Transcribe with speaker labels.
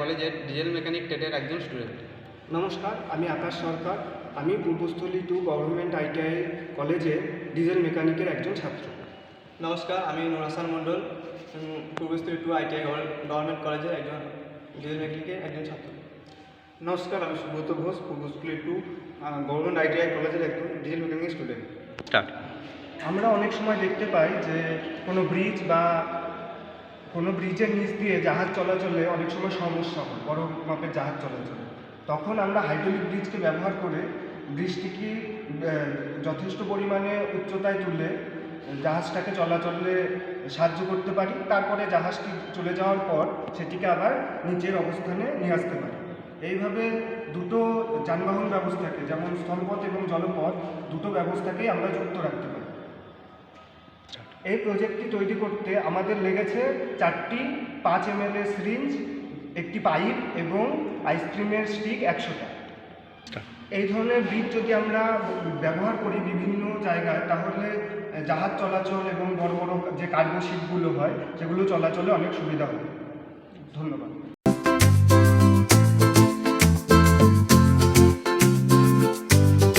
Speaker 1: কলেজের diesel mechanic টেটের একজন স্টুডেন্ট।
Speaker 2: নমস্কার আমি আকাশ সরকার। আমি পূর্বস্থলী টু গভর্নমেন্ট আইটিআই কলেজে ডিজেল মেকানিকের একজন ছাত্র।
Speaker 3: নমস্কার আমি Nur Hasan Mondal Purbasthali two ITI government কলেজের একজন ডিজেল মেকানিকের একজন ছাত্র।
Speaker 2: নমস্কার আমি Subrata Ghosh Purbasthali two government ITI কলেজের একজন ডিজেল মেকানিক স্টুডেন্ট। আমরা অনেক সময় দেখতে পাই যে কোনো ব্রিজ বা কোনো ব্রিজের নিচ দিয়ে জাহাজ চলাচলে অনেক সময় সমস্যা হয়, বড় মাপের জাহাজ চলাচলে। তখন আমরা হাইড্রোলিক ব্রিজকে ব্যবহার করে ব্রিজটিকে যথেষ্ট পরিমাণে উচ্চতায় তুলে জাহাজটাকে চলাচলে সাহায্য করতে পারি। তারপরে জাহাজটি চলে যাওয়ার পর সেটিকে আবার নিচের অবস্থানে নিয়ে আসতে পারি। এইভাবে দুটো যানবাহন ব্যবস্থাকে, যেমন স্থলপথ এবং জলপথ, দুটো ব্যবস্থাকেই আমরা যুক্ত রাখতে পারি। এই প্রজেক্টটি তৈরি করতে আমাদের লেগেছে চারটি পাঁচ এম এল সিরিঞ্জ একটি পাইপ এবং আইসক্রিমের স্টিক একশোটা। এই ধরনের বীজ যদি আমরা ব্যবহার করি বিভিন্ন জায়গায়, তাহলে জাহাজ চলাচল এবং বড় বড় যে কার্গো শিপগুলো হয়, সেগুলো চলাচলে অনেক সুবিধা হবে। ধন্যবাদ।